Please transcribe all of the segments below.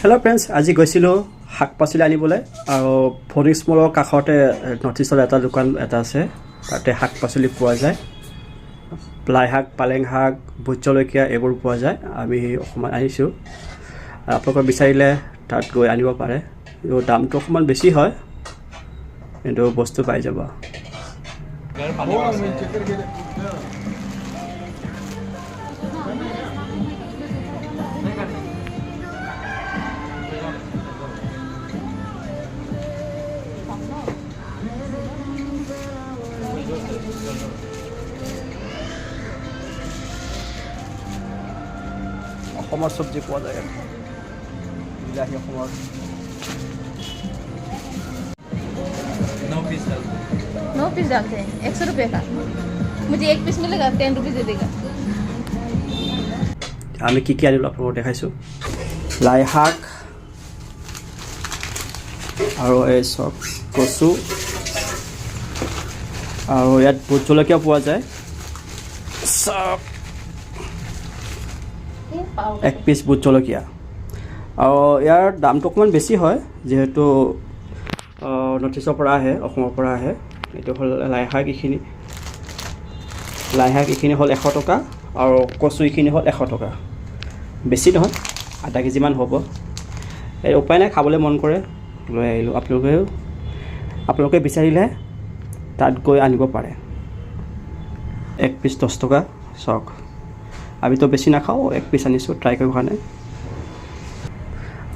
Hello' friends আজি গৈছিলোঁ শাক পাচলি আনিবলৈ আৰু ফনিক্স মলৰ কাষতে নৰ্থ ইষ্টৰ এটা দোকান এটা আছে। তাতে শাক পাচলি পোৱা যায়। লাই শাক, পালেং শাক, ভোট জলকীয়া এইবোৰ পোৱা যায়। আমি অকণমান আনিছোঁ। আপোনালোকে বিচাৰিলে তাত গৈ আনিব পাৰে। কিন্তু দামটো অকণমান বেছি হয়, কিন্তু বস্তু পাই যাব। অসমৰ চব্জি পোৱা যায় ইয়াত বিলাহী অসমৰ नौ पीस डालते हैं एक सौ रुपये का मुझे एक पीस मिलेगा टेन रुपीज़ दे देगा আমি কি কি আনিলোঁ আপোনালোকক দেখাইছোঁ লাই শাক আৰু এই চব কচু আৰু ইয়াত ভোট জলকীয়া পোৱা যায় চব এক পিচ ভোট জলকীয়া। আৰু ইয়াৰ দামটো অকণমান বেছি হয় যিহেতু নৰ্থ ইষ্টৰ পৰা আহে অসমৰ পৰা আহে। এইটো হ'ল লাই শাক এইখিনি। লাই শাক এইখিনি হ'ল এশ টকা আৰু কচু এইখিনি হ'ল এশ টকা। বেছি নহয় আধা কেজিমান হ'ব। এই উপায় নাই খাবলৈ মন কৰে। লৈ আহিলোঁ আপোনালোকেও। আপোনালোকে বিচাৰিলে তাত গৈ আনিব পাৰে। এক পিচ দহ টকা চাওক। আমিতো বেছি নাখাওঁ এক পিচ আনিছোঁ ট্ৰাই কৰিব কাৰণে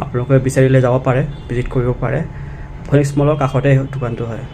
আপোনালোকে বিচাৰিলে যাব পাৰে ভিজিট কৰিব পাৰে। ফনিক্স মলৰ কাষতে দোকানটো হয়।